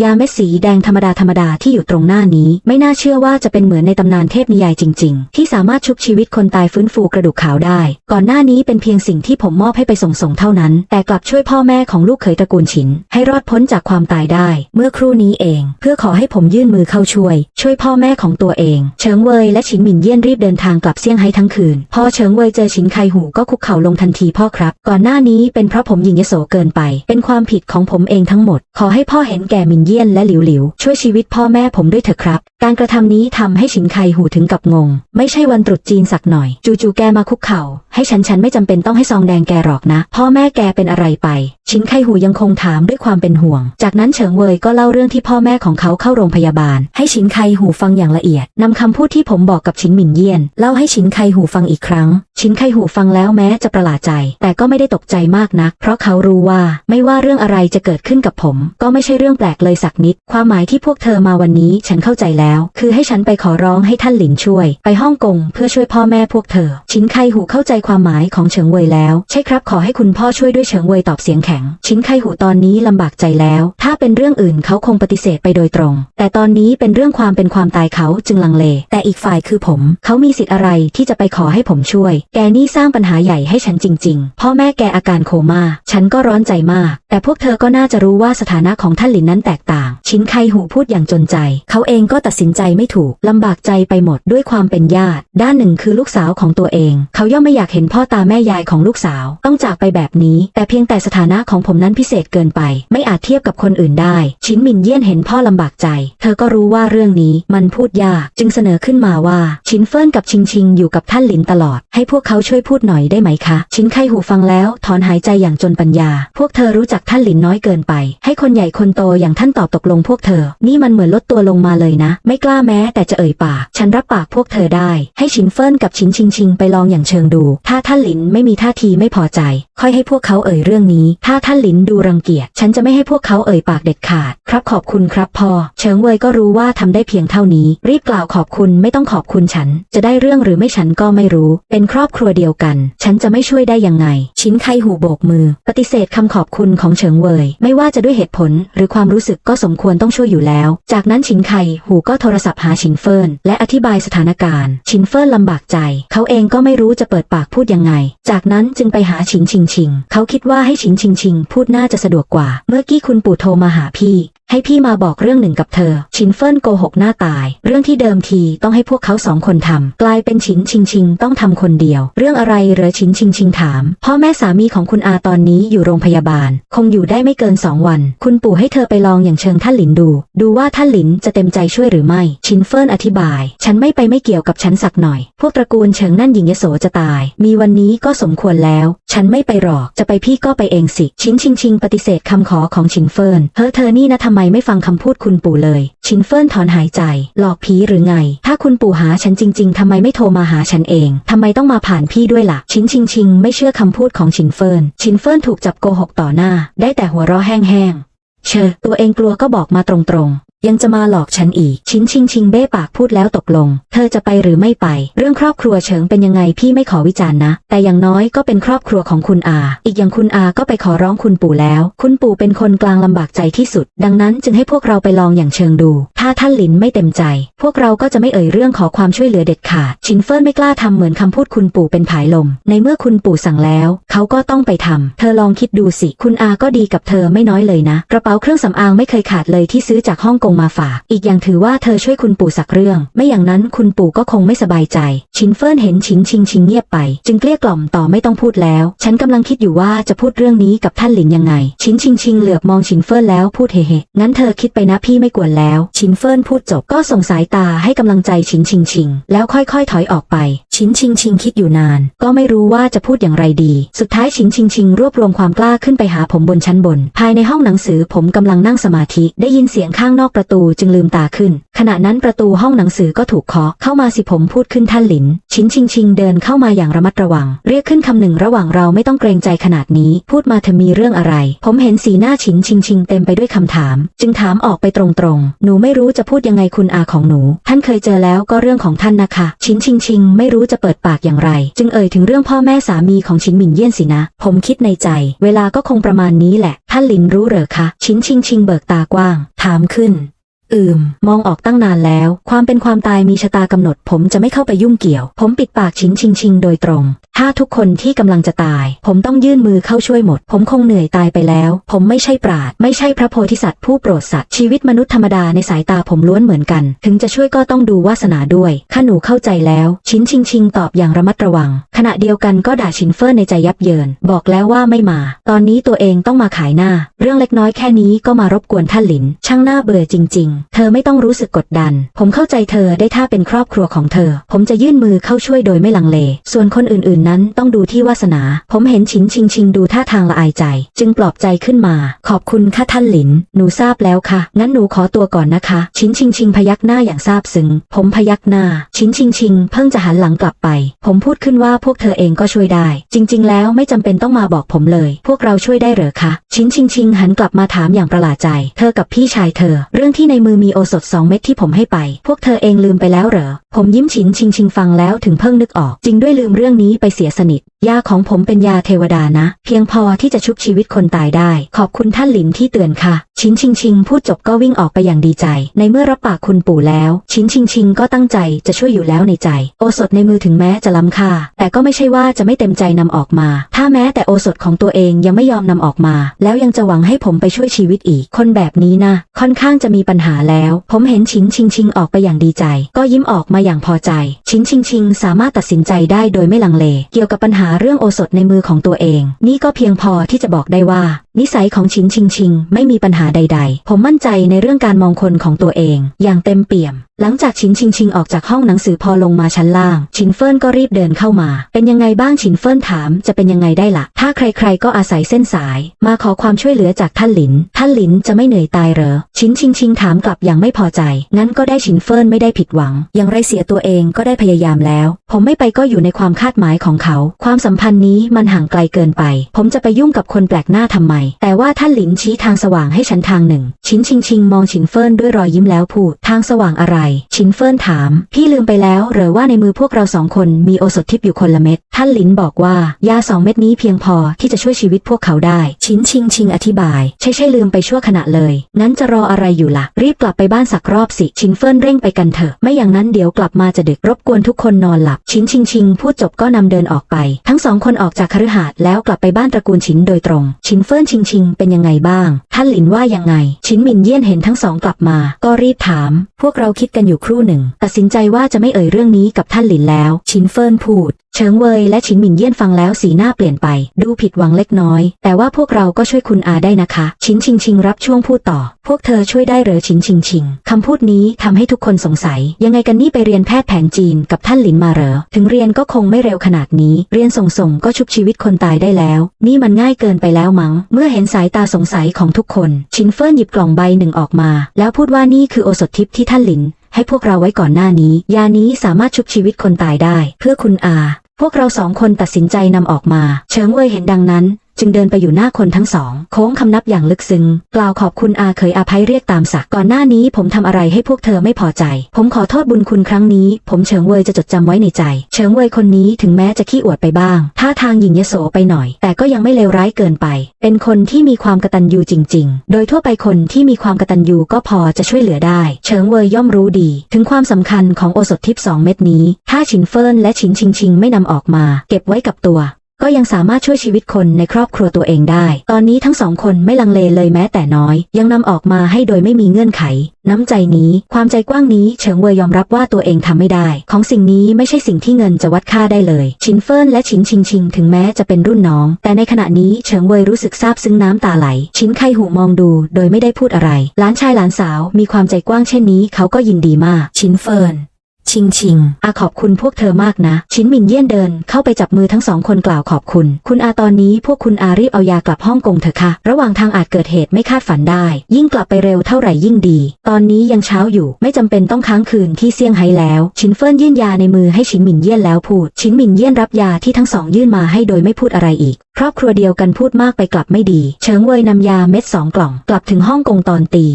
ยาเม็ดสีแดงธรรมดาธรรมดาที่อยู่ตรงหน้านี้ ไม่น่าเชื่อว่าจะเป็นเหมือนในตำนานเทพนิยายจริง ๆ ที่สามารถชุบชีวิตคนตายฟื้นฟูกระดูกขาวได้ ก่อนหน้านี้เป็นเพียงสิ่งที่ผมมอบให้ไปส่งส่งๆเท่านั้น แต่กลับช่วยพ่อแม่ของลูกเขยตระกูลฉิน ให้รอดพ้นจากความตายได้ เมื่อครู่นี้เอง เพื่อขอให้ผมยื่นมือเข้าช่วย ช่วยพ่อแม่ของตัวเอง เฉิงเวยและฉินหมินเยี่ยนรีบเดินทางกลับเซี่ยงไฮ้ทั้งคืนพอเฉิงเวยเจอฉินไคหูก็คุกเข่าลงทันทีพ่อครับ ก่อนหน้านี้เป็นเพราะผมหญิงยโสเกินไป เป็นความผิดของผมเองทั้งหมด ขอให้พ่อเห็นแก่มินเยี่ยนและหลิวหลิวช่วยชีวิตพ่อแม่ผมด้วยเถอะครับ การกระทำนี้ทำให้ฉินไคหูถึงกับงง ไม่ใช่วันตรุษจีนสักหน่อย จู่ๆแกมาคุกเข่าให้ฉันฉันไม่จำเป็นต้องให้ซองแดงแกหรอกนะ พ่อแม่แกเป็นอะไรไป ชินไคหูยังคงถามด้วยความเป็นห่วง จากนั้นเฉิงเวยก็เล่าเรื่องที่พ่อแม่ของเขาเข้าโรงพยาบาล ให้ชินไคหูฟังอย่างละเอียดนำคำพูดที่ผมบอกกับชินหมินเยี่ยน เล่าให้ชินไคหูฟังอีกครั้ง ชินไคหูฟังแล้วแม้จะประหลาดใจ แต่ก็ไม่ได้ตกใจมากนัก เพราะเขารู้ว่าไม่ว่าเรื่องอะไรจะเกิดขึ้นกับผม ก็ไม่ใช่เรื่องแปลกเลยสักนิด ความหมายที่พวกเธอมาวันนี้ฉันเข้าใจแล้ว คือให้ฉันไปขอร้องให้ท่านหลินช่วย ไปฮ่องกงเพื่อช่วยพ่อแม่พวกเธอ ชินไคหูเข้าใจความหมายของเฉิงเวยแล้ว ใช่ครับขอให้คุณพ่อช่วยด้วยเฉิงเวยตอบเสียงแข็ง ชินไคหูตอนนี้ลำบากใจแล้ว ถ้าเป็นเรื่องอื่นเขาคงปฏิเสธไปโดยตรง แต่ตอนนี้เป็นเรื่องความเป็นความตายเขาจึงลังเล แต่อีกฝ่ายคือผม เขามีสิทธิ์อะไรที่จะไปขอให้ผมช่วย แกนี่สร้างปัญหาใหญ่ให้ฉันจริง ๆ พ่อแม่แกอาการโคม่า ฉันก็ร้อนใจมาก แต่พวกเธอก็น่าจะรู้ว่าสถานะของท่านหลินนั้นแตกต่าง ชินไคหูพูดอย่างจนใจ เขาเองก็ตัดสินใจไม่ถูกลำบากใจไปหมดด้วยความเป็นญาติ ด้านหนึ่งคือลูกสาวของตัวเอง เขาย่อมไม่อยากเห็นพ่อตาแม่ยายของลูกสาว ต้องจากไปแบบนี้ แต่เพียงแต่สถานะของผมนั้นพิเศษเกินไป ไม่อาจเทียบกับคนอื่นได้ ชินมินเยี่ยนเห็นพ่อลำบากใจ เธอก็รู้ว่าเรื่องนี้มันพูดยาก จึงเสนอขึ้นมาว่า ชินเฟิ่นกับชิงชิงอยู่กับท่านหลินตลอด ให้พวกเขาช่วยพูดหน่อยได้ไหมคะ ชินไคหูฟังแล้ว ถอนหายใจอย่างจนปัญญา พวกเธอรู้จักท่านหลินน้อยเกินไป ให้คนใหญ่คนโตอย่างท่านตอบตกลงพวกเธอ นี่มันเหมือนลดตัวลงมาเลยนะ ไม่กล้าแม้แต่จะเอ่ยปาก ฉันรับปากพวกเธอได้ ให้ชินเฟิ่นกับชินชิงชิงไปลองอย่างเชิงดูถ้าท่านหลินไม่มีท่าทีไม่พอใจ ค่อยให้พวกเขาเอ่ยเรื่องนี้ ถ้าท่านหลินดูรังเกียจ ฉันจะไม่ให้พวกเขาเอ่ยปากเด็ดขาด ครับขอบคุณครับพ่อเฉิงเวยก็รู้ว่าทำได้เพียงเท่านี้ รีบกล่าวขอบคุณไม่ต้องขอบคุณฉัน จะได้เรื่องหรือไม่ฉันก็ไม่รู้ เป็นครอบครัวเดียวกัน ฉันจะไม่ช่วยได้ยังไง ชินไคหูโบกมือ ปฏิเสธคำขอบคุณของเฉิงเวยไม่ว่าจะด้วยเหตุผลหรือความรู้สึกก็สมควรต้องช่วยอยู่แล้ว จากนั้นชินไคหูก็โทรศัพท์หาชินเฟินและอธิบายสถานการณ์ ชินเฟินลำบากใจ เขาเองก็ไม่รู้จะเปิดปากพูดยังไง จากนั้นจึงไปหาชิงชิงชิง เขาคิดว่าให้ชิงชิงชิงพูดน่าจะสะดวกกว่า เมื่อกี้คุณปู่โทรมาหาพี่ ให้พี่มาบอกเรื่องหนึ่งกับเธอ ชินเฟินโกหกหน้าตาย เรื่องที่เดิมทีต้องให้พวกเขาสองคนทำกลายเป็นชินชิงชิงต้องทำคนเดียว เรื่องอะไรเหรอชินชิงชิงถาม พ่อแม่สามีของคุณอาตอนนี้อยู่โรงพยาบาล คงอยู่ได้ไม่เกินสองวัน คุณปู่ให้เธอไปลองอย่างเชิงท่านหลินดู ดูว่าท่านหลินจะเต็มใจช่วยหรือไม่ ชินเฟินอธิบาย ฉันไม่ไปไม่เกี่ยวกับฉันสักหน่อย พวกตระกูลเฉิงนั่นหญิงยโสจะตาย มีวันนี้ก็สมควรแล้ว ฉันไม่ไปหรอก จะไปพี่ก็ไปเองสิ ชินชิงชิงปฏิเสธคำขอของชินเฟินเฮ้อเธอนี่นะทำไมไม่ฟังคำพูดคุณปู่เลย ชินเฟินถอนหายใจ หลอกผีหรือไง ถ้าคุณปู่หาฉันจริง ๆทำไมไม่โทรมาหาฉันเองทำไมต้องมาผ่านพี่ด้วยล่ะ ชินชิงชิงไม่เชื่อคำพูดของชินเฟินชินเฟินถูกจับโกหกต่อหน้า ได้แต่หัวเราะแห้งๆเชอตัวเองกลัวก็บอกมาตรงๆ ยังจะมาหลอกฉันอีก ชินชิงชิงเบ้ปากพูดแล้วตกลง เธอจะไปหรือไม่ไป เรื่องครอบครัวเฉิงเป็นยังไงพี่ไม่ขอวิจารณ์นะ แต่อย่างน้อยก็เป็นครอบครัวของคุณอา อีกอย่างคุณอาก็ไปขอร้องคุณปู่แล้ว คุณปู่เป็นคนกลางลำบากใจที่สุด ดังนั้นจึงให้พวกเราไปลองอย่างเชิงดู ถ้าท่านหลินไม่เต็มใจ พวกเราก็จะไม่เอ่ยเรื่องขอความช่วยเหลือเด็ดขาด ชินเฟินไม่กล้าทำเหมือนคำพูดคุณปู่เป็นผายลม ในเมื่อคุณปู่สั่งแล้ว เขาก็ต้องไปทำเธอลองคิดดูสิ คุณอาก็ดีกับเธอไม่น้อยเลยนะ กระเป๋าเครื่องสำอางไม่เคยขาดเลยที่ซื้อจากฮ่องกงมาฝาก อีกอย่างถือว่าเธอช่วยคุณปู่สักเรื่อง ไม่อย่างนั้นคุณปู่ก็คงไม่สบายใจ ชินเฟินเห็นชินชิงชิงเงียบไป จึงเกลี้ยกล่อมต่อไม่ต้องพูดแล้ว ฉันกำลังคิดอยู่ว่าจะพูดเรื่องนี้กับท่านหลินยังไง ชินชิงชิงเหลือบมองชินเฟินแล้วพูดเฮ่ๆงั้นเธอคิดไปนะพี่ไม่กวนแล้ว ชินเฟินพูดจบก็ส่งสายตาให้กำลังใจชิงชิงชิง แล้วค่อยๆ ถอยออกไปชินชิงชิงคิดอยู่นาน ก็ไม่รู้ว่าจะพูดอย่างไรดี สุดท้ายชินชิงชิงรวบรวมความกล้าขึ้นไปหาผมบนชั้นบน ภายในห้องหนังสือผมกำลังนั่งสมาธิ ได้ยินเสียงข้างนอกประตูจึงลืมตาขึ้น ขณะนั้นประตูห้องหนังสือก็ถูกเคาะเข้ามาสิผมพูดขึ้นท่านหลิน ชินชิงชิงเดินเข้ามาอย่างระมัดระวัง เรียกขึ้นคำหนึ่งระหว่างเราไม่ต้องเกรงใจขนาดนี้ พูดมาเธอมีเรื่องอะไร ผมเห็นสีหน้าชินชิงชิงเต็มไปด้วยคำถาม จึงถามออกไปตรงๆ หนูไม่รู้จะพูดยังไงคุณอาของหนู ท่านเคยเจอแล้วก็เรื่องของท่านนะคะ ชินชิงชิงไม่รู้จะเปิดปากอย่างไร จึงเอ่ยถึงเรื่องพ่อแม่สามีของชินหมินเยี่ยนสินะ ผมคิดในใจ เวลาก็คงประมาณนี้แหละ ท่านหลินรู้เหรอคะ ชินชิงชิงเบิกตากว้าง ถามขึ้น อืม มองออกตั้งนานแล้ว ความเป็นความตายมีชะตากำหนด ผมจะไม่เข้าไปยุ่งเกี่ยว ผมปิดปากชินชิงชิงโดยตรง ถ้าทุกคนที่กำลังจะตาย ผมต้องยื่นมือเข้าช่วยหมด ผมคงเหนื่อยตายไปแล้ว ผมไม่ใช่ปราด ไม่ใช่พระโพธิสัตว์ผู้โปรดสัตว์ชีวิตมนุษย์ธรรมดาในสายตาผมล้วนเหมือนกัน ถึงจะช่วยก็ต้องดูวาสนาด้วยข้าหนูเข้าใจแล้วชินชิงชิงตอบอย่างระมัดระวัง ขณะเดียวกันก็ด่าชินเฟอร์ในใจยับเยิน บอกแล้วว่าไม่มา ตอนนี้ตัวเองต้องมาขายหน้า เรื่องเล็กน้อยแค่นี้ก็มารบกวนท่านหลิน ช่างหน้าเบื่อจริง ๆเธอไม่ต้องรู้สึกกดดัน ผมเข้าใจเธอได้ถ้าเป็นครอบครัวของเธอ ผมจะยื่นมือเข้าช่วยโดยไม่ลังเล ส่วนคนอื่นๆ นั้นต้องดูที่วาสนา ผมเห็นชินชิงชิงดูท่าทางละอายใจ จึงปลอบใจขึ้นมา ขอบคุณค่ะท่านหลิน หนูทราบแล้วค่ะ งั้นหนูขอตัวก่อนนะคะ ชินชิงชิงพยักหน้าอย่างซาบซึ้ง ผมพยักหน้า ชินชิงชิงเพิ่งจะหันหลังกลับไป ผมพูดขึ้นว่าพวกเธอเองก็ช่วยได้ จริง ๆ แล้วไม่จำเป็นต้องมาบอกผมเลย พวกเราช่วยได้เหรอคะ ชินชิงชิงหันกลับมาถามอย่างประหลาดใจ เธอกับพี่ชายเธอ เรื่องที่ในมือมีโอสถสองเม็ดที่ผมให้ไป พวกเธอเองลืมไปแล้วเหรอ ผมยิ้มฉินชิงชิงฟังแล้วถึงเพิ่งนึกออก จริงด้วยลืมเรื่องนี้ไปเสียสนิท ยาของผมเป็นยาเทวดานะ เพียงพอที่จะชุบชีวิตคนตายได้ ขอบคุณท่านหลินที่เตือนค่ะ ชินชิงชิงพูดจบก็วิ่งออกไปอย่างดีใจ ในเมื่อรับปากคุณปู่แล้ว ชินชิงชิงก็ตั้งใจจะช่วยอยู่แล้วในใจ โอสถในมือถึงแม้จะล้ำค่า แต่ก็ไม่ใช่ว่าจะไม่เต็มใจนำออกมา ถ้าแม้แต่โอสถของตัวเองยังไม่ยอมนำออกมา แล้วยังจะหวังให้ผมไปช่วยชีวิตอีก คนแบบนี้นะ ค่อนข้างจะมีปัญหาแล้ว ผมเห็นชินชิงชิงออกไปอย่างดีใจ ก็ยิ้มออกมาอย่างพอใจ ชินชิงชิงสามารถตัดสินใจได้โดยไม่ลังเล เกี่ยวกับปัญหาเรื่องโอสถในมือของตัวเอง นี่ก็เพียงพอที่จะบอกได้ว่า นิสัยของชินชิงชิงไม่มีปัญหาใด ๆ ผมมั่นใจในเรื่องการมองคนของตัวเอง อย่างเต็มเปี่ยม หลังจากชินชิงชิงออกจากห้องหนังสือพอลงมาชั้นล่าง ชินเฟินก็รีบเดินเข้ามา เป็นยังไงบ้างชินเฟินถามจะเป็นยังไงได้ล่ะ ถ้าใครๆก็อาศัยเส้นสาย มาขอความช่วยเหลือจากท่านหลิน ท่านหลินจะไม่เหนื่อยตายเหรอ ชินชิงชิงถามกลับอย่างไม่พอใจ งั้นก็ได้ชินเฟินไม่ได้ผิดหวังย่างไรเสียตัวเองก็ได้พยายามแล้ว ผมไม่ไปก็อยู่ในความคาดหมายของเขา ความสัมพันธ์นี้มันห่างไกลเกินไป ผมจะไปยุ่งกับคนแปลกหน้าทำไมแต่ว่าท่านหลินชี้ทางสว่างให้ฉันทางหนึ่ง ชินชิงชิงมองชินเฟินด้วยรอยยิ้มแล้วพูด ทางสว่างอะไร ชินเฟินถาม พี่ลืมไปแล้วหรือว่าในมือพวกเราสองคนมีโอสถทิพย์อยู่คนละเม็ด ท่านหลินบอกว่า ยาสองเม็ดนี้เพียงพอที่จะช่วยชีวิตพวกเขาได้ ชินชิงชิงอธิบาย ใช่ใช่ลืมไปชั่วขณะเลย งั้นจะรออะไรอยู่ล่ะ รีบกลับไปบ้านสักรอบสิ ชินเฟินเร่งไปกันเถอะ ไม่อย่างนั้นเดี๋ยวกลับมาจะดึกรบกวนทุกคนนอนหลับ ชินชิงชิงพูดจบก็นำเดินออกไป ทั้งสองคนออกจากคฤหาสน์แล้วกลับไปบ้านตระกูลชินโดยตรง ชินเฟินชิงชิงเป็นยังไงบ้าง ท่านหลินว่ายังไง ชินหมินเยี่ยนเห็นทั้งสองกลับมา ก็รีบถาม พวกเราคิดกันอยู่ครู่หนึ่ง ตัดสินใจว่าจะไม่เอ่ยเรื่องนี้กับท่านหลินแล้ว ชินเฟินพูด เฉิงเวยและชินหมินเยี่ยนฟังแล้วสีหน้าเปลี่ยนไป ดูผิดหวังเล็กน้อย แต่ว่าพวกเราก็ช่วยคุณอาได้นะคะ ชินชิงชิงรับช่วงพูดต่อ พวกเธอช่วยได้เหรอชินชิงชิงคำพูดนี้ทำให้ทุกคนสงสัย ยังไงกันนี่ไปเรียนแพทย์แผนจีนกับท่านหลินมาเหรอ ถึงเรียนก็คงไม่เร็วขนาดนี้ เรียนส่งส่งๆก็ชุบชีวิตคนตายได้แล้ว นี่มันง่ายเกินไปแล้วมั้งเมื่อเห็นสายตาสงสัยของทุกคน ชินเฟินหยิบกล่องใบหนึ่งออกมา แล้วพูดว่านี่คือโอสถทิพย์ที่ท่านหลิน ให้พวกเราไว้ก่อนหน้านี้ ยานี้สามารถชุบชีวิตคนตายได้ เพื่อคุณอา พวกเราสองคนตัดสินใจนำออกมา เฉิงเว่ยเห็นดังนั้น จึงเดินไปอยู่หน้าคนทั้งสอง โค้งคำนับอย่างลึกซึ้งกล่าวขอบคุณอาเคยอาภัยเรียกตามศักก่อนหน้านี้ผมทำอะไรให้พวกเธอไม่พอใจ ผมขอโทษบุญคุณครั้งนี้ ผมเฉิงเวยจะจดจำไว้ในใจ เฉิงเวยคนนี้ถึงแม้จะขี้อวดไปบ้างท่าทางหยิ่งยโสไปหน่อย แต่ก็ยังไม่เลวร้ายเกินไป เป็นคนที่มีความกตัญญูจริง ๆ โดยทั่วไปคนที่มีความกตัญญูก็พอจะช่วยเหลือได้ เฉิงเวยย่อมรู้ดี ถึงความสำคัญของโอสถทิพย์สองเม็ดนี้ ถ้าฉินเฟินและฉินชิงชิงไม่นำออกมา เก็บไว้กับตัว ก็ยังสามารถช่วยชีวิตคนในครอบครัวตัวเองได้ ตอนนี้ทั้งสองคนไม่ลังเลเลยแม้แต่น้อย ยังนำออกมาให้โดยไม่มีเงื่อนไข น้ำใจนี้ ความใจกว้างนี้ เฉิงเวยยอมรับว่าตัวเองทำไม่ได้ ของสิ่งนี้ไม่ใช่สิ่งที่เงินจะวัดค่าได้เลย ชินเฟินและชินชิงชิง ถึงแม้จะเป็นรุ่นน้อง แต่ในขณะนี้เฉิงเวยรู้สึกซาบซึ้งน้ำตาไหล ชินไคหูมองดู โดยไม่ได้พูดอะไร หลานชายหลานสาวมีความใจกว้างเช่นนี้เขาก็ยินดีมาก ชินเฟิน ชิงชิงอาขอบคุณพวกเธอมากนะ ชินหมินเยี่ยนเดิน เข้าไปจับมือทั้งสองคนกล่าวขอบคุณ คุณอาตอนนี้พวกคุณอารีบเอายากลับฮ่องกงเถอะค่ะ ระหว่างทางอาจเกิดเหตุไม่คาดฝันได้ ยิ่งกลับไปเร็วเท่าไหร่ยิ่งดี ตอนนี้ยังเช้าอยู่ ไม่จำเป็นต้องค้างคืนที่เซี่ยงไฮ้แล้ว ชินเฟินยื่นยาในมือให้ชินหมินเยี่ยนแล้วพูด ชินหมินเยี่ยนรับยาที่ทั้งสองยื่นมาให้โดยไม่พูดอะไรอีกครอบครัวเดียวกันพูดมากไปกลับไม่ดี เฉิงเวยนำยาเม็ดสองกล่อง กลับถึงฮ่องกงตอนตี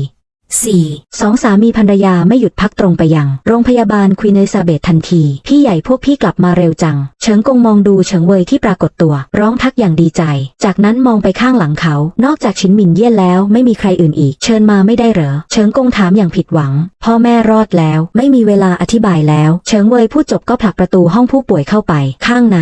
4. สองสามีภรรยาไม่หยุดพักตรงไปยัง โรงพยาบาลควีนเอลิซาเบธทันที พี่ใหญ่พวกพี่กลับมาเร็วจัง เฉิงกงมองดูเฉิงเวยที่ปรากฏตัว ร้องทักอย่างดีใจ จากนั้นมองไปข้างหลังเขา นอกจากชินหมินเยี่ยนแล้วไม่มีใครอื่นอีก เชิญมาไม่ได้เหรอ เฉิงกงถามอย่างผิดหวัง พ่อแม่รอดแล้ว ไม่มีเวลาอธิบายแล้ว เฉิงเวยพูดจบก็ผลักประตูห้องผู้ป่วยเข้าไป ข้างใน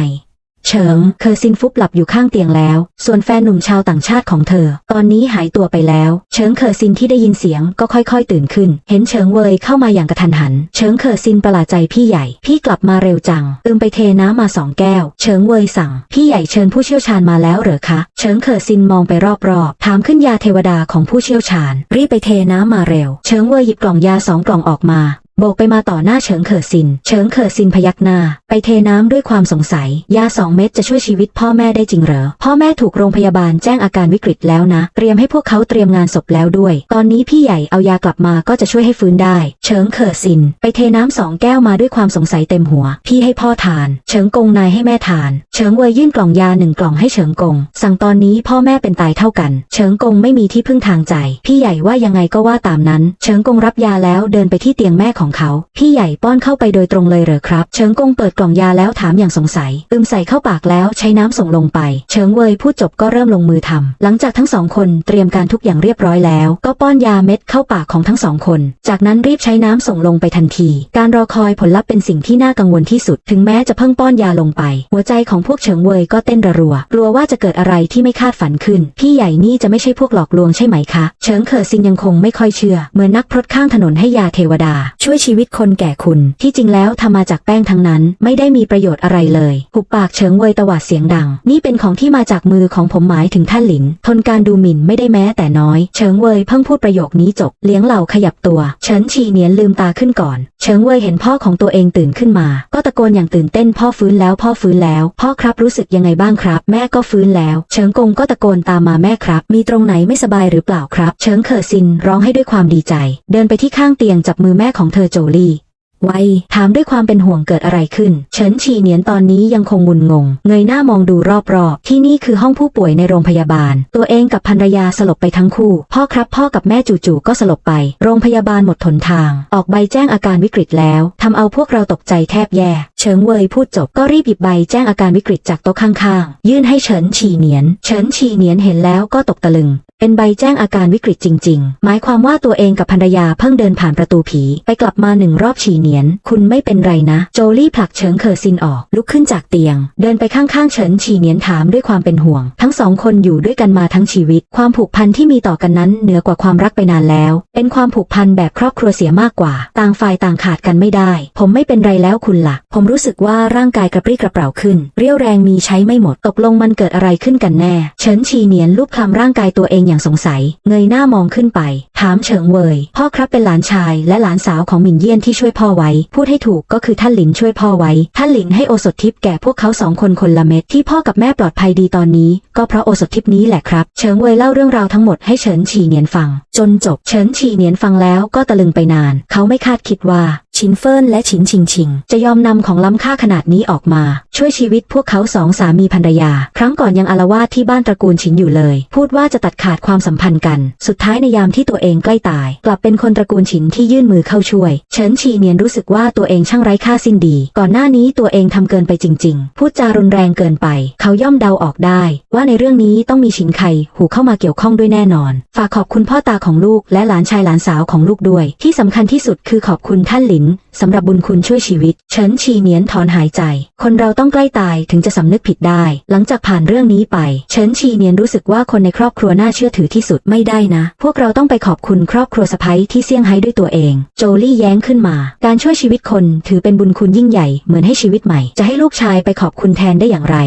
เฉิงเคอซินฟุบหลับอยู่ข้างเตียงแล้ว ส่วนแฟนหนุ่มชาวต่างชาติของเธอ ตอนนี้หายตัวไปแล้ว เฉิงเคอซินที่ได้ยินเสียงก็ค่อยๆ ตื่นขึ้น เห็นเฉิงเวยเข้ามาอย่างกระทันหัน เฉิงเคอซินประหลาดใจพี่ใหญ่ พี่กลับมาเร็วจังอืมไปเทน้ำมาสองแก้ว เฉิงเวยสั่ง พี่ใหญ่เชิญผู้เชี่ยวชาญมาแล้วเหรอคะ เฉิงเคอซินมองไปรอบๆ ถามขึ้นยาเทวดาของผู้เชี่ยวชาญ รีบไปเทน้ำมาเร็ว เฉิงเวยหยิบกล่องยาสองกล่องออกมา โบกไปมาต่อหน้าเฉิงเขอซิน เฉิงเขอซินพยักหน้า ไปเทน้ำด้วยความสงสัย ยาสองเม็ดจะช่วยชีวิตพ่อแม่ได้จริงเหรอ พ่อแม่ถูกโรงพยาบาลแจ้งอาการวิกฤตแล้วนะ เตรียมให้พวกเขาเตรียมงานศพแล้วด้วย ตอนนี้พี่ใหญ่เอายากลับมาก็จะช่วยให้ฟื้นได้ เฉิงเขอซิน ไปเทน้ำสองแก้วมาด้วยความสงสัยเต็มหัว พี่ให้พ่อทาน เฉิงกงนายให้แม่ทาน เฉิงเวยยื่นกล่องยาหนึ่งกล่องให้เฉิงกง สั่งตอนนี้พ่อแม่เป็นตายเท่ากัน เฉิงกงไม่มีที่พึ่งทางใจ พี่ใหญ่ว่ายังไงก็ว่าตามนั้น เฉิงกงรับยาแล้วเดินไปที่เตียงแม่ของเขา พี่ใหญ่ป้อนเข้าไปโดยตรงเลยเหรอครับ เฉิงกงเปิดกล่องยาแล้วถามอย่างสงสัย อึมใส่เข้าปากแล้วใช้น้ำส่งลงไป เฉิงเวยพูดจบก็เริ่มลงมือทำ หลังจากทั้งสองคนเตรียมการทุกอย่างเรียบร้อยแล้ว ก็ป้อนยาเม็ดเข้าปากของทั้งสองคน จากนั้นรีบใช้น้ำส่งลงไปทันที การรอคอยผลลัพธ์เป็นสิ่งที่น่ากังวลที่สุด ถึงแม้จะเพิ่งป้อนยาลงไป หัวใจของพวกเฉิงเวยก็เต้นระรัว กลัวว่าจะเกิดอะไรที่ไม่คาดฝันขึ้น พี่ใหญ่นี่จะไม่ใช่พวกหลอกลวงใช่ไหมคะ เฉิงเขอซินยังคงไม่ค่อยเชื่อ เหมือนนักพรตข้างถนนให้ยาเทวดา ช่วยชีวิตคนแก่คุณ ที่จริงแล้วทำมาจากแป้งทั้งนั้น ไม่ได้มีประโยชน์อะไรเลยหุบปากเฉิงเวยตวาดเสียงดัง นี่เป็นของที่มาจากมือของผมหมายถึงท่านหลิน ทนการดูหมิ่นไม่ได้แม้แต่น้อย เฉิงเวยเพิ่งพูดประโยคนี้จบ เลี้ยงเหล่าขยับตัว เฉินชีเนียนลืมตาขึ้นก่อน เฉิงเว่ยเห็นพ่อของตัวเองตื่นขึ้นมา ก็ตะโกนอย่างตื่นเต้นพ่อฟื้นแล้วพ่อฟื้นแล้ว พ่อครับรู้สึกยังไงบ้างครับ แม่ก็ฟื้นแล้ว เฉิงกงก็ตะโกนตามมาแม่ครับ มีตรงไหนไม่สบายหรือเปล่าครับ เฉิงเขอซินร้องให้ด้วยความดีใจ เดินไปที่ข้างเตียงจับมือแม่ของเธอโจลี่ ไว้ ถามด้วยความเป็นห่วงเกิดอะไรขึ้น เฉินฉีเนียนตอนนี้ยังคงมุนงง เงยหน้ามองดูรอบๆ ที่นี่คือห้องผู้ป่วยในโรงพยาบาล ตัวเองกับภรรยาสลบไปทั้งคู่ พ่อครับพ่อกับแม่จู่ๆก็สลบไป โรงพยาบาลหมดทนทาง ออกใบแจ้งอาการวิกฤตแล้ว ทำเอาพวกเราตกใจแทบแย่เฉิงเวยพูดจบก็รีบหยิบใบแจ้งอาการวิกฤตจากโต๊ะข้างๆ ยื่นให้เฉินฉีเนียน เฉินฉีเนียนเห็นแล้วก็ตกตะลึง เป็นใบแจ้งอาการวิกฤตจริง ๆ หมายความว่าตัวเองกับภรรยาเพิ่งเดินผ่านประตูผี ไปกลับมาหนึ่งรอบฉีเนียน คุณไม่เป็นไรนะ โจลี่ผลักเฉิงเคอซินออก ลุกขึ้นจากเตียง เดินไปข้างๆเฉินฉีเนียนถามด้วยความเป็นห่วง ทั้งสองคนอยู่ด้วยกันมาทั้งชีวิต ความผูกพันที่มีต่อกันนั้นเหนือกว่าความรักไปนานแล้ว เป็นความผูกพันแบบครอบครัวเสียมากกว่า ต่างฝ่ายต่างขาดกันไม่ได้ ผมไม่เป็นไรแล้วคุณล่ะ ผมรูู้้สึกว่าร่างกายกระปรี้กระเปร่าขึ้น เรี่ยวแรงมีใช้ไม่หมด ตกลงมันเกิดอะไรขึ้นกันแน่ เฉินฉีเนียนลูบคลำร่างกายตัวเองอย่างสงสัย เงยหน้ามองขึ้นไป ถามเฉิงเวยพ่อครับเป็นหลานชายและหลานสาวของหมินเยี่ยนที่ช่วยพ่อไว้ พูดให้ถูกก็คือท่านหลินช่วยพ่อไว้ ท่านหลินให้โอสถทิพย์แก่พวกเขาสองคนคนละเม็ดที่พ่อกับแม่ปลอดภัยดีตอนนี้ ก็เพราะโอสถทิพย์นี้แหละครับเฉิงเวยเล่าเรื่องราวทั้งหมดให้เฉินฉีเนียนฟัง จนจบเฉินฉีเนียนฟังแล้วก็ตะลึงไปนาน เขาไม่คาดคิดว่า ชินเฟินและชินชิงชิง จะยอมนำของล้ำค่าขนาดนี้ออกมา ช่วยชีวิตพวกเขาสองสามีภรรยา ครั้งก่อนยังอาละวาดที่บ้านตระกูลชินอยู่เลย พูดว่าจะตัดขาดความสัมพันธ์กัน สุดท้ายในยามที่ตัวเองใกล้ตาย กลับเป็นคนตระกูลชินที่ยื่นมือเข้าช่วย เฉินชีเนียนรู้สึกว่าตัวเองช่างไร้ค่าสิ้นดี ก่อนหน้านี้ตัวเองทำเกินไปจริง ๆ พูดจารุนแรงเกินไป เขาย่อมเดาออกได้ ว่าในเรื่องนี้ต้องมีชินไคหูเข้ามาเกี่ยวข้องด้วยแน่นอน ฝากขอบคุณพ่อตาของลูกและหลานชายหลานสาวของลูกด้วย ที่สำคัญที่สุดคือขอบคุณท่านหลินสำหรับบุญคุณช่วยชีวิต เฉินชีเนียนถอนหายใจ คนเราต้องใกล้ตายถึงจะสำนึกผิดได้ หลังจากผ่านเรื่องนี้ไป เฉินชีเนียนรู้สึกว่าคนในครอบครัวน่าเชื่อถือที่สุดไม่ได้นะ พวกเราต้องไปขอบคุณครอบครัวสะใภ้ที่เซี่ยงไฮ้ด้วยตัวเอง โจลี่แย้งขึ้นมา การช่วยชีวิตคนถือเป็นบุญคุณยิ่งใหญ่เหมือนให้ชีวิตใหม่ จะให้ลูกชายไปขอบคุณแทนได้อย่างไร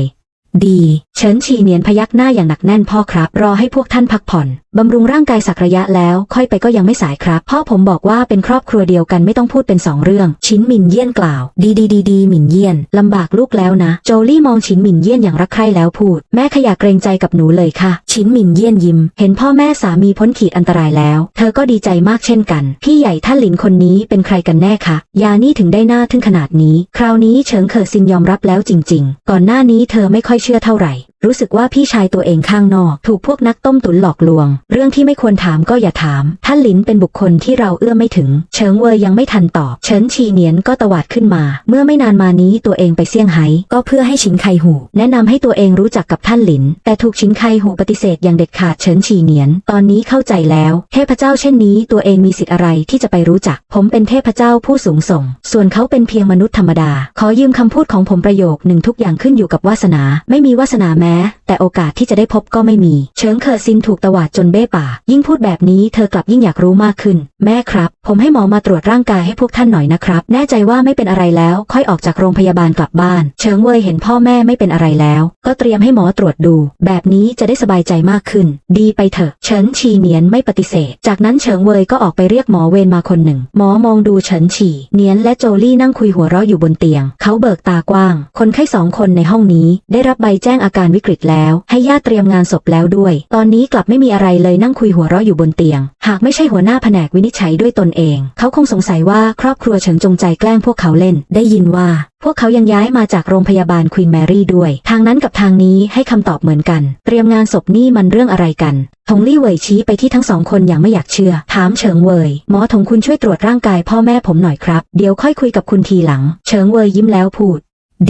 ดี เฉินชีเนียนพยักหน้าอย่างหนักแน่นพ่อครับ รอให้พวกท่านพักผ่อน บำรุงร่างกายสักระยะแล้ว ค่อยไปก็ยังไม่สายครับ พ่อผมบอกว่าเป็นครอบครัวเดียวกันไม่ต้องพูดเป็นสองเรื่อง ชินหมินเยี่ยนกล่าว ดีดีดีดีหมินเยี่ยน ลำบากลูกแล้วนะ โจลี่มองชินหมินเยี่ยนอย่างรักใคร่แล้วพูด แม่ขยะเกรงใจกับหนูเลยค่ะ ชินหมินเยี่ยนยิ้ม เห็นพ่อแม่สามีพ้นขีดอันตรายแล้ว เธอก็ดีใจมากเช่นกัน พี่ใหญ่ท่านหลินคนนี้เป็นใครกันแน่คะยานี่ถึงได้หน้าทึ่งขนาดนี้ คราวนี้เฉิงเคอซินยอมรับแล้วจริง ๆ ก่อนหน้านี้เธอไม่ค่อยเชื่อเท่าไหร่ รู้สึกว่าพี่ชายตัวเองข้างนอก ถูกพวกนักต้มตุ๋นหลอกลวง เรื่องที่ไม่ควรถามก็อย่าถาม ท่านหลินเป็นบุคคลที่เราเอื้อไม่ถึง เฉิงเวยยังไม่ทันตอบ เฉินชีเนียนก็ตวาดขึ้นมา เมื่อไม่นานมานี้ตัวเองไปเซี่ยงไฮ้ก็เพื่อให้ชินไคหูแนะนำให้ตัวเองรู้จักกับท่านหลิน แต่ถูกชินไคหูปฏิเสธอย่างเด็ดขาดเฉินชีเนียน ตอนนี้เข้าใจแล้วเทพเจ้าเช่นนี้ตัวเองมีสิทธิ์อะไรที่จะไปรู้จัก ผมเป็นเทพเจ้าผู้สูงส่ง ส่วนเขาเป็นเพียงมนุษย์ธรรมดา ขอยืมคำพูดของผมประโยคหนึ่งทุกอย่างขึ้นอยู่กับวาสนา ไม่มีวาสนาแม้แต่โอกาสที่จะได้พบก็ไม่มี เชิงเคอซินถูกตวาดจนเบ้ปากยิ่งพูดแบบนี้เธอกลับยิ่งอยากรู้มากขึ้น แม่ครับ ผมให้หมอมาตรวจร่างกายให้พวกท่านหน่อยนะครับ แน่ใจว่าไม่เป็นอะไรแล้ว ค่อยออกจากโรงพยาบาลกลับบ้าน เฉิงเวยเห็นพ่อแม่ไม่เป็นอะไรแล้ว ก็เตรียมให้หมอตรวจดู แบบนี้จะได้สบายใจมากขึ้น ดีไปเถอะ เฉินชีเนียนไม่ปฏิเสธ จากนั้นเฉิงเวยก็ออกไปเรียกหมอเวรมาคนหนึ่ง หมอมองดูเฉินฉีเนียนและโจลี่นั่งคุยหัวเราะอยู่บนเตียง เขาเบิกตากว้าง คนไข้สองคนในห้องนี้ ได้รับใบแจ้งอาการวิกฤตแล้ว ให้ญาติเตรียมงานศพแล้วด้วย ตอนนี้กลับไม่มีอะไรเลยนั่งคุยหัวเราะอยู่บนเตียง หากไม่ใช่หัวหน้าแผนกวินิจฉัยด้วยตนเอง เขาคงสงสัยว่าครอบครัวเฉิงจงใจแกล้งพวกเขาเล่น ได้ยินว่า พวกเขายังย้ายมาจากโรงพยาบาลควีนแมรี่ด้วย ทางนั้นกับทางนี้ให้คำตอบเหมือนกัน เตรียมงานศพนี่มันเรื่องอะไรกันทงลี่เวยชี้ไปที่ทั้งสองคนอย่างไม่อยากเชื่อ ถามเฉิงเวยหมอทงคุณช่วยตรวจร่างกายพ่อแม่ผมหน่อยครับ เดี๋ยวค่อยคุยกับคุณทีหลัง เฉิงเวยยิ้มแล้วพูด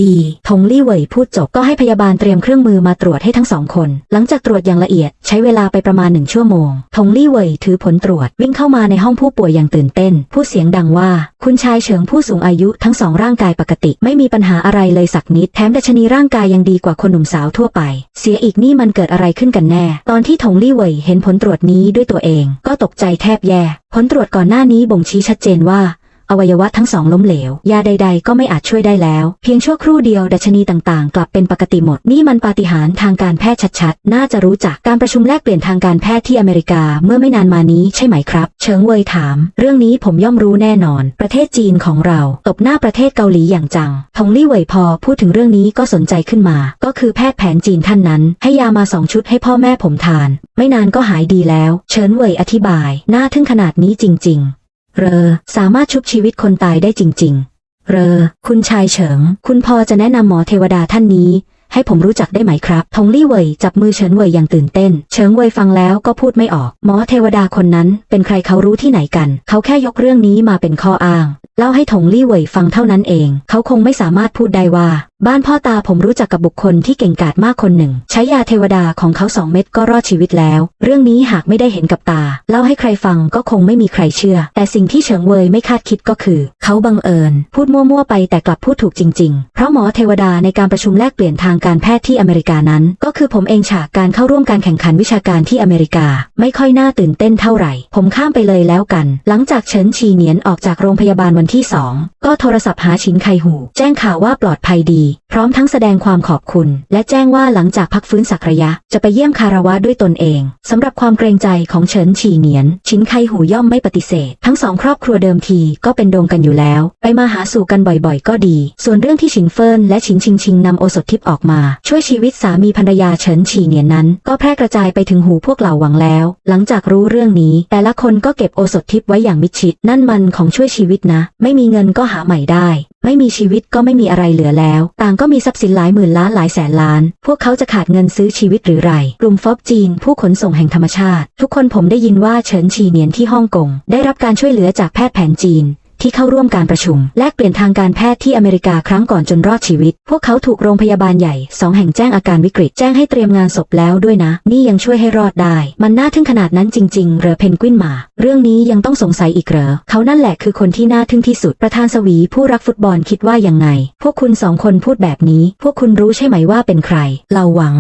ดีทงลี่เหวยพูดจบก็ให้พยาบาลเตรียมเครื่องมือมาตรวจให้ทั้งสองคน หลังจากตรวจอย่างละเอียดใช้เวลาไปประมาณหนึ่งชั่วโมง ทงลี่เหวยถือผลตรวจวิ่งเข้ามาในห้องผู้ป่วยอย่างตื่นเต้นพูดเสียงดังว่า คุณชายเฉิงผู้สูงอายุทั้งสองร่างกายปกติ ไม่มีปัญหาอะไรเลยสักนิด แถมดัชนีร่างกายยังดีกว่าคนหนุ่มสาวทั่วไป เสียอีกนี่มันเกิดอะไรขึ้นกันแน่ ตอนที่ทงลี่เหวยเห็นผลตรวจนี้ด้วยตัวเอง ก็ตกใจแทบแย่ ผลตรวจก่อนหน้านี้บ่งชี้ชัดเจนว่า อวัยวะทั้งสองล้มเหลวยาใด ๆ ก็ไม่อาจช่วยได้แล้ว เพียงชั่วครู่เดียวดัชนีต่างๆ กลับเป็นปกติหมด นี่มันปาฏิหาริย์ทางการแพทย์ชัดๆ น่าจะรู้จักการประชุมแลกเปลี่ยนทางการแพทย์ที่อเมริกาเมื่อไม่นานมานี้ใช่ไหมครับ เฉิงเวยถาม เรื่องนี้ผมย่อมรู้แน่นอน ประเทศจีนของเราตบหน้าประเทศเกาหลีอย่างจังทงลี่เวยพอพูดถึงเรื่องนี้ก็สนใจขึ้นมา ก็คือแพทย์แผนจีนท่านนั้น ให้ยามาสองชุดให้พ่อแม่ผมทาน ไม่นานก็หายดีแล้ว เฉินเวยอธิบาย หน่าทึ่งขนาดนี้จริง ๆ เรอสามารถชุบชีวิตคนตายได้จริง ๆ เรอ คุณชายเฉิง คุณพอจะแนะนำหมอเทวดาท่านนี้ ให้ผมรู้จักได้ไหมครับ ทงลี่เว่ยจับมือเฉินเว่ยอย่างตื่นเต้น เฉิงเว่ยฟังแล้วก็พูดไม่ออก หมอเทวดาคนนั้นเป็นใครเขารู้ที่ไหนกัน เขาแค่ยกเรื่องนี้มาเป็นข้ออ้าง เล่าให้ทงลี่เว่ยฟังเท่านั้นเอง เขาคงไม่สามารถพูดได้ว่า บ้านพ่อตาผมรู้จักกับบุคคลที่เก่งกาจมากคนหนึ่ง ใช้ยาเทวดาของเขาสองเม็ดก็รอดชีวิตแล้ว เรื่องนี้หากไม่ได้เห็นกับตา เล่าให้ใครฟังก็คงไม่มีใครเชื่อ แต่สิ่งที่เฉิงเวยไม่คาดคิดก็คือ เขาบังเอิญ พูดมั่วๆไปแต่กลับพูดถูกจริงๆ เพราะหมอเทวดาในการประชุมแลกเปลี่ยนทางการแพทย์ที่อเมริกานั้น ก็คือผมเองฉากการเข้าร่วมการแข่งขันวิชาการที่อเมริกา ไม่ค่อยน่าตื่นเต้นเท่าไหร่ ผมข้ามไปเลยแล้วกัน หลังจากเฉินชีเนียนออกจากโรงพยาบาลวันที่สองก็โทรศัพท์หาชินไคหู แจ้งข่าวว่าปลอดภัยดีพร้อมทั้งแสดงความขอบคุณ และแจ้งว่าหลังจากพักฟื้นสักระยะ จะไปเยี่ยมคารวะด้วยตนเองสำหรับความเกรงใจของเฉินฉีเนียน ชินไคหูย่อมไม่ปฏิเสธ ทั้งสองครอบครัวเดิมทีก็เป็นดงกันอยู่แล้ว ไปมาหาสู่กันบ่อยๆ ก็ดี ส่วนเรื่องที่ชินเฟินและชินชิงชิงนำโอสถทิพย์ออกมา ช่วยชีวิตสามีภรรยาเฉินฉีเนียนนั้น ก็แพร่กระจายไปถึงหูพวกเหล่าหวังแล้ว หลังจากรู้เรื่องนี้ แต่ละคนก็เก็บโอสถทิพย์ไว้อย่างมิดชิด นั่นมันของช่วยชีวิตนะ ไม่มีเงินก็หาใหม่ได้ ไม่มีชีวิตก็ไม่มีอะไรเหลือแล้วต่างก็มีทรัพย์สินหลายหมื่นล้านหลายแสนล้าน พวกเขาจะขาดเงินซื้อชีวิตหรือไร กลุ่มฟอบจีน ผู้ขนส่งแห่งธรรมชาติ ทุกคนผมได้ยินว่าเฉินชีเนียนที่ฮ่องกงได้รับการช่วยเหลือจากแพทย์แผนจีน ที่เข้าร่วมการประชุม แลกเปลี่ยนทางการแพทย์ที่อเมริกาครั้งก่อนจนรอดชีวิต พวกเขาถูกโรงพยาบาลใหญ่สองแห่งแจ้งอาการวิกฤต แจ้งให้เตรียมงานศพแล้วด้วยนะ นี่ยังช่วยให้รอดได้ มันน่าทึ่งขนาดนั้นจริง ๆ เหรอเพนกวินมา เรื่องนี้ยังต้องสงสัยอีกเหรอ เขานั่นแหละคือคนที่น่าทึ่งที่สุด ประธานสวีผู้รักฟุตบอลคิดว่ายังไง พวกคุณสองคนพูดแบบนี้ พวกคุณรู้ใช่ไหมว่าเป็นใคร เราหวัง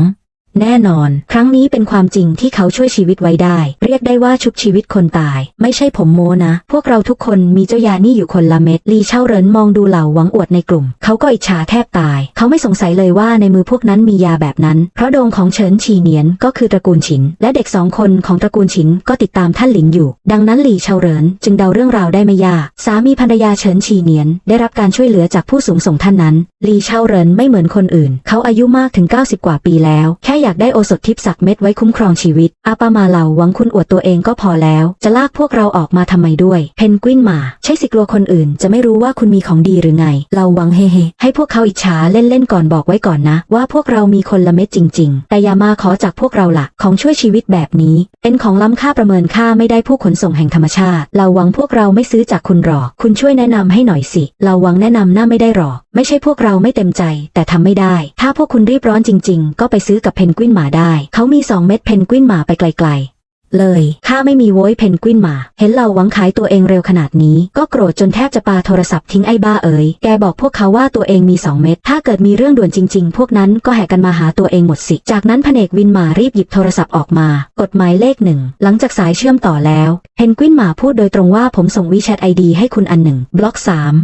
แน่นอน ครั้งนี้เป็นความจริงที่เขาช่วยชีวิตไว้ได้ เรียกได้ว่าชุบชีวิตคนตาย ไม่ใช่ผมโมนะ พวกเราทุกคนมีเจ้ายานี่อยู่คนละเม็ดลีเช่าเรินมองดูเหล่าหวังอวดในกลุ่ม เขาก็อิจฉาแทบตาย เขาไม่สงสัยเลยว่าในมือพวกนั้นมียาแบบนั้น เพราะโดงของเฉินฉีเนียนก็คือตระกูลฉิน และเด็กสองคนของตระกูลฉินก็ติดตามท่านหลินอยู่ ดังนั้นหลีเชาเหรินจึงเดาเรื่องราวได้ไม่ยาก สามีภรรยาเฉินฉีเนียน ได้รับการช่วยเหลือจากผู้สูงส่งท่านนั้นหลีเชาเหรินไม่เหมือนคนอื่น เขาอายุมากถึง 90 กว่าปีแล้ว แค่อยากอยากได้โอสถทิพย์สักเม็ดไว้คุ้มครองชีวิต อาปามาเหล่าหวังคุณอวดตัวเองก็พอแล้ว จะลากพวกเราออกมาทำไมด้วย เพนกวินมา ใช่สิกลัวคนอื่น จะไม่รู้ว่าคุณมีของดีหรือไง เราหวังเฮเฮให้พวกเขาอิจฉาเล่นๆก่อนบอกไว้ก่อนนะ ว่าพวกเรามีคนละเม็ดจริง ๆ แต่อย่ามาขอจากพวกเราละของช่วยชีวิตแบบนี้ เป็นของล้ำค่าประเมินค่าไม่ได้ผู้ขนส่งแห่งธรรมชาติ เราหวังพวกเราไม่ซื้อจากคุณหรอก คุณช่วยแนะนำให้หน่อยสิ เราหวังแนะนำน่าไม่ได้หรอก ไม่ใช่พวกเราไม่เต็มใจ แต่ทำไม่ได้ ถ้าพวกคุณรีบร้อนจริง ๆ ก็ไปซื้อกับเพนกวินหมาได้ เขามีสองเม็ดเพนกวินหมาไปไกลๆ เลย ข้าไม่มีโว้ยเพนกวินหมา เห็นเราหวังขายตัวเองเร็วขนาดนี้ ก็โกรธจนแทบจะปาโทรศัพท์ทิ้งไอ้บ้าเอ๋ย แกบอกพวกเขาว่าตัวเองมีสองเม็ด ถ้าเกิดมีเรื่องด่วนจริง ๆ พวกนั้นก็แห่กันมาหาตัวเองหมดสิ จากนั้นพเนกวินหมารีบหยิบโทรศัพท์ออกมา กดหมายเลขหนึ่ง หลังจากสายเชื่อมต่อแล้ว เพนกวินหมาพูดโดยตรงว่าผมส่งวีแชทไอดีให้คุณอันหนึ่ง บล็อกสาม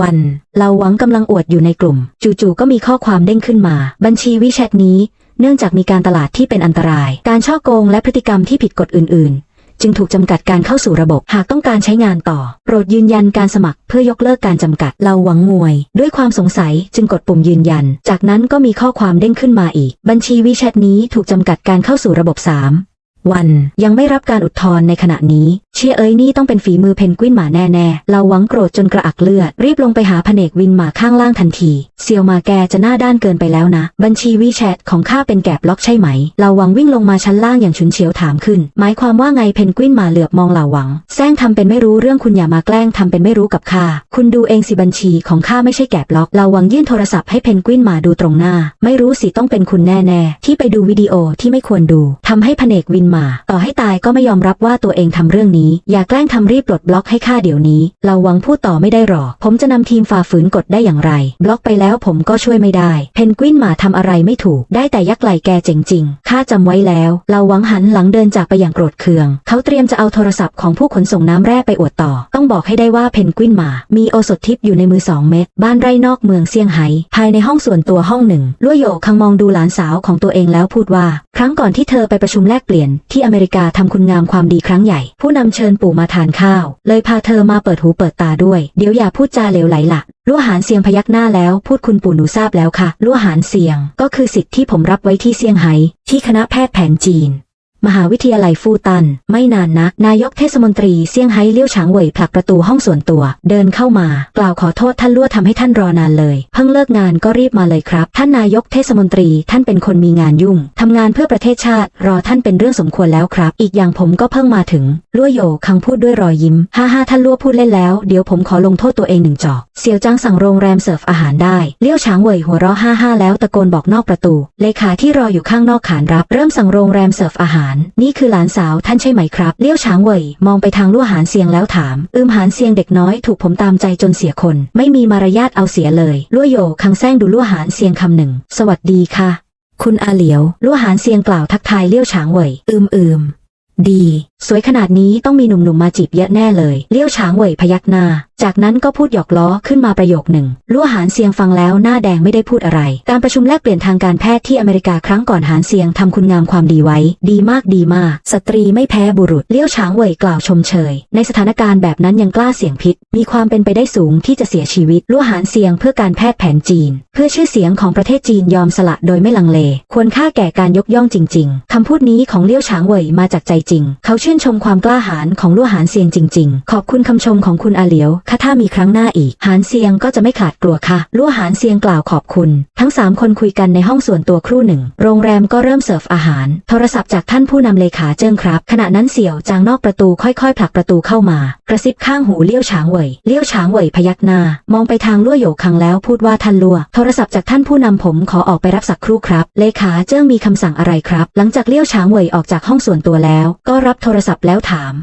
วันเราหวังกำลังอวดอยู่ในกลุ่ม จู่ๆก็มีข้อความเด้งขึ้นมา บัญชีวิแชทนี้ เนื่องจากมีการตลาดที่เป็นอันตราย การช่อโกงและพฤติกรรมที่ผิดกฎอื่น ๆ จึงถูกจำกัดการเข้าสู่ระบบ หากต้องการใช้งานต่อ โปรดยืนยันการสมัครเพื่อยกเลิกการจำกัด เราหวังงวย ด้วยความสงสัยจึงกดปุ่มยืนยัน จากนั้นก็มีข้อความเด้งขึ้นมาอีก บัญชีวิแชทนี้ถูกจำกัดการเข้าสู่ระบบ 3 วัน ยังไม่รับการอุทธรณ์ในขณะนี้ เชียเอ้ยนี่ต้องเป็นฝีมือเพนกวินหมาแน่ๆเราหวังโกรธจนกระอักเลือด รีบลงไปหาพเนกวินหมาข้างล่างทันทีเซียวมาแกจะหน้าด้านเกินไปแล้วนะ บัญชีวีแชทของข้าเป็นแกบล็อกใช่ไหม เราหวังวิ่งลงมาชั้นล่างอย่างฉุนเฉียวถามขึ้น หมายความว่าไงเพนกวินหมาเหลือบมองเหล่าหวังแซงทำเป็นไม่รู้เรื่องคุณอย่ามาแกล้งทำเป็นไม่รู้กับข้าคุณดูเองสิบัญชีของข้าไม่ใช่แกบล็อก เราหวังยื่นโทรศัพท์ให้เพนกวินหมาดูตรงหน้า ไม่รู้สิต้องเป็นคุณแน่ๆที่ไปดูวิดีโอที่ไม่ควรดูทำให้พเนกวินหมาต่อให้ตายก็ไม่ยอมรับว่าตัวเองทำเรื่องนี้อย่าแกล้งทำรีบปลดบล็อกให้ข้าเดี๋ยวนี้ เราหวังพูดต่อไม่ได้หรอก ผมจะนำทีมฝ่าฝืนกฎได้อย่างไร บล็อกไปแล้วผมก็ช่วยไม่ได้ เพนกวินหมาทำอะไรไม่ถูก ได้แต่ยักไหลแกเจ๋งจริง ข้าจำไว้แล้ว เราหวังหันหลังเดินจากไปอย่างโกรธเคือง เขาเตรียมจะเอาโทรศัพท์ของผู้ขนส่งน้ำแร่ไปอวดต่อ ต้องบอกให้ได้ว่าเพนกวินหมา มีโอสถทิพย์อยู่ในมือสองเม็ด บ้านไร่นอกเมืองเซี่ยงไฮ้ ภายในห้องส่วนตัวห้องหนึ่งลั่วโยคังมองดูหลานสาวของตัวเองแล้วพูดว่า ครั้งก่อนที่เธอไปประชุมแลกเปลี่ยนที่อเมริกาทำคุณงามความดีครั้งใหญ่ ผู้นำเชิญปู่มาทานข้าว เลยพาเธอมาเปิดหูเปิดตาด้วย เดี๋ยวอย่าพูดจาเหลวไหลละลั่วหานเสียงพยักหน้าแล้ว พูดคุณปู่หนูทราบแล้วค่ะลั่วหานเสียง ก็คือสิทธิ์ที่ผมรับไว้ที่เซี่ยงไฮ้ที่คณะแพทย์แผนจีน มหาวิทยาลัยฟูตัน ไม่นานนัก นายกเทศมนตรีเซี่ยงไฮ้เลี้ยวฉางเหวยผลักประตูห้องส่วนตัว เดินเข้ามา กล่าวขอโทษท่านลั่วทำให้ท่านรอนานเลย เพิ่งเลิกงานก็รีบมาเลยครับ ท่านนายกเทศมนตรีท่านเป็นคนมีงานยุ่งทำงานเพื่อประเทศชาติ รอท่านเป็นเรื่องสมควรแล้วครับ อีกอย่างผมก็เพิ่งมาถึงลั่วโยคังพูดด้วยรอยยิ้มฮ่าฮ่าท่านลั่วพูดเล่นแล้ว เดี๋ยวผมขอลงโทษตัวเองหนึ่งจอกเสี่ยวจางสั่งโรงแรมเสิร์ฟอาหารได้เลี้ยวฉางเหวยหัวเราะฮ่าฮ่าแล้วตะโกนบอกนอกประตู เลขาที่รออยู่ข้างนอกขานรับ เริ่มสั่งโรงแรมเสิร์ฟอาหารนี่คือหลานสาวท่านใช่ไหมครับ เลี้ยวฉางเว่ยมองไปทางลู่หานเซียงแล้วถาม อืมหานเซียงเด็กน้อยถูกผมตามใจจนเสียคน ไม่มีมารยาทเอาเสียเลยลู่วโยคังแซงดูลู่หานเซียงคำหนึ่ง สวัสดีค่ะ คุณอาเหลียวลู่หานเซียงกล่าวทักทายเลี้ยวฉางเว่ยอืมอืมดี สวยขนาดนี้ต้องมีหนุ่มๆมาจีบเยอะแน่เลย เลี้ยวฉางเหวยพยักหน้า จากนั้นก็พูดหยอกล้อขึ้นมาประโยคหนึ่งลั่วหานเซียงฟังแล้วหน้าแดงไม่ได้พูดอะไร การประชุมแลกเปลี่ยนทางการแพทย์ที่อเมริกาครั้งก่อนหานเซียงทำคุณงามความดีไว้ ดีมากดีมาก สตรีไม่แพ้บุรุษ เลี้ยวฉางเหวยกล่าวชมเชย ในสถานการณ์แบบนั้นยังกล้าเสี่ยงพิษ มีความเป็นไปได้สูงที่จะเสียชีวิตลั่วหานเซียงเพื่อการแพทย์แผนจีน เพื่อชื่อเสียงของประเทศจีนยอมสละโดยไม่ลังเล ควรค่าแก่การยกย่องจริง ๆคำพูดนี้ของเลี้ยวฉางเหวยมาจากใจจริง เขาชื่นชมความกล้าหาญของลั่หานเซียงจริง ๆ ขอบคุณคำชมของคุณอาเหลียวค่ะถ้ามีครั้งหน้าอีก หานเซียงก็จะไม่ขาดกลัวค่ะลั่หานเซียงกล่าวขอบคุณ ทั้งสามคนคุยกันในห้องส่วนตัวครู่หนึ่ง โรงแรมก็เริ่มเสิร์ฟอาหาร โทรศัพท์จากท่านผู้นำเลขาเจิ้งครับ ขณะนั้นเสี่ยวจางนอกประตูค่อยๆผลักประตูเข้ามา กระซิบข้างหูเลี้ยวฉางเหวยเลี้ยวฉางเหวยพยักหน้า มองไปทางลั่วโยคังแล้วพูดว่าท่านลั่วโทรศัพท์จากท่านผู้นำผมขอออกไปรับสักครู่ครับ เลขาเจิ้งมีคำสั่งอะไรครับ หลังจากเลี้ยวฉางเหวยออกจากห้องส่วนตัวแล้ว ก็รับโทรรศัพท์แล้วถาม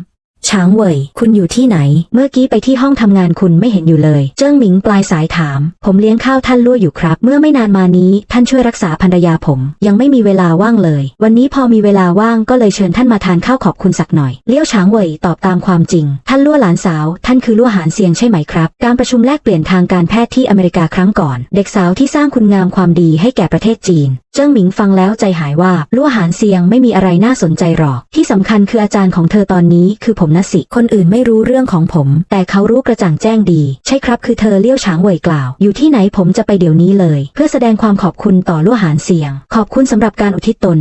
ช้างเว่ย คุณอยู่ที่ไหน เมื่อกี้ไปที่ห้องทำงานคุณไม่เห็นอยู่เลย เจิ้งหมิงปลายสายถาม ผมเลี้ยงข้าวท่านลั่วอยู่ครับ เมื่อไม่นานมานี้ ท่านช่วยรักษาภรรยาผม ยังไม่มีเวลาว่างเลย วันนี้พอมีเวลาว่างก็เลยเชิญท่านมาทานข้าวขอบคุณสักหน่อย เลี้ยวช้างเว่ยตอบตามความจริง ท่านลั่วหลานสาว ท่านคือลั่วหานเซียงใช่ไหมครับ การประชุมแลกเปลี่ยนทางการแพทย์ที่อเมริกาครั้งก่อน เด็กสาวที่สร้างคุณงามความดีให้แก่ประเทศจีน เจิ้งหมิงฟังแล้วใจหายว่าลั่วหานเซียงไม่มีอะไรน่าสนใจหรอก ที่สำคัญคืออาจารย์ของเธอตอนนี้คือผมนะสิ คนอื่นไม่รู้เรื่องของผม แต่เขารู้กระจ่างแจ้งดี ใช่ครับคือเธอเลี้ยวฉางเว่ยกล่าว อยู่ที่ไหนผมจะไปเดี๋ยวนี้เลย เพื่อแสดงความขอบคุณต่อลั่หานเซียง ขอบคุณสำหรับการอุทิศตน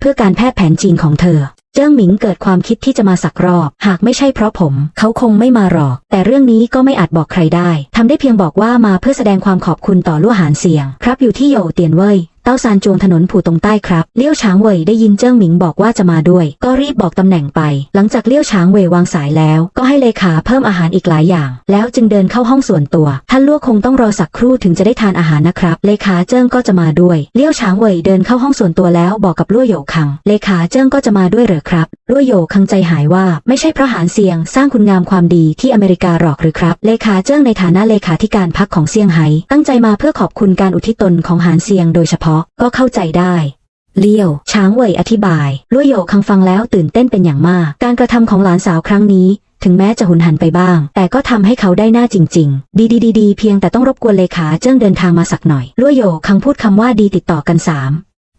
เพื่อการแพทย์แผนจีนของเธอเจิ้งหมิงเกิดความคิดที่จะมาสักรอบ หากไม่ใช่เพราะผม เขาคงไม่มาหรอก แต่เรื่องนี้ก็ไม่อาจบอกใครได้ ทำได้เพียงบอกว่ามาเพื่อแสดงความขอบคุณต่อลั่หานเสียง ครับอยู่ที่โยเตียนเว่ย ต้าซานจวงถนนผู่ตรงใต้ครับ เลี้ยวช้างเว่ยได้ยินเจิ้งหมิงบอกว่าจะมาด้วย ก็รีบบอกตำแหน่งไป หลังจากเลี้ยวช้างเว่ยวางสายแล้ว ก็ให้เลขาเพิ่มอาหารอีกหลายอย่าง แล้วจึงเดินเข้าห้องส่วนตัว ท่านลั่คงต้องรอสักครู่ถึงจะได้ทานอาหารนะครับ เลขาเจิ้งก็จะมาด้วย เลี้ยวช้างเว่ยเดินเข้าห้องส่วนตัวแล้วบอกกับลั่วโยคัง เลขาเจิ้งก็จะมาด้วยเหรอครับลั่วโยคังใจหายว่าไม่ใช่เพราะหานเซียงสร้างคุณงามความดีที่อเมริกาหรอกหรือครับ เลขาเจิ้งในฐานะเลขาธิการพรรคของเซี่ยงไฮ้ตั้งใจมาเพื่อขอบคุณการอุทิศตนของหานเซียงโดยเฉพาะก็เข้าใจได้เลี้ยว ช้างเว่ยอธิบายลั่วโยคังฟังแล้วตื่นเต้นเป็นอย่างมาก การกระทำของหลานสาวครั้งนี้ ถึงแม้จะหุนหันไปบ้าง แต่ก็ทำให้เขาได้หน้าจริงๆดีดีดีดีเพียงแต่ต้องรบกวนเลขาเจิ้งเดินทางมาสักหน่อยลั่วโยคังพูดคำว่าดีติดต่อกันสาม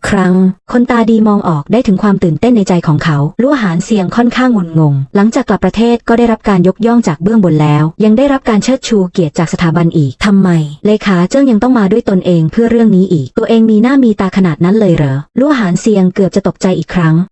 ครั้ง คนตาดีมองออกได้ถึงความตื่นเต้นในใจของเขาลั่วหานเสียงค่อนข้างงุนงง หลังจากกลับประเทศก็ได้รับการยกย่องจากเบื้องบนแล้ว ยังได้รับการเชิดชูเกียรติจากสถาบันอีกทำไม เลขาเจิ้งยังต้องมาด้วยตนเองเพื่อเรื่องนี้อีก ตัวเองมีหน้ามีตาขนาดนั้นเลยเหรอลั่วหานเสียงเกือบจะตกใจอีกครั้ง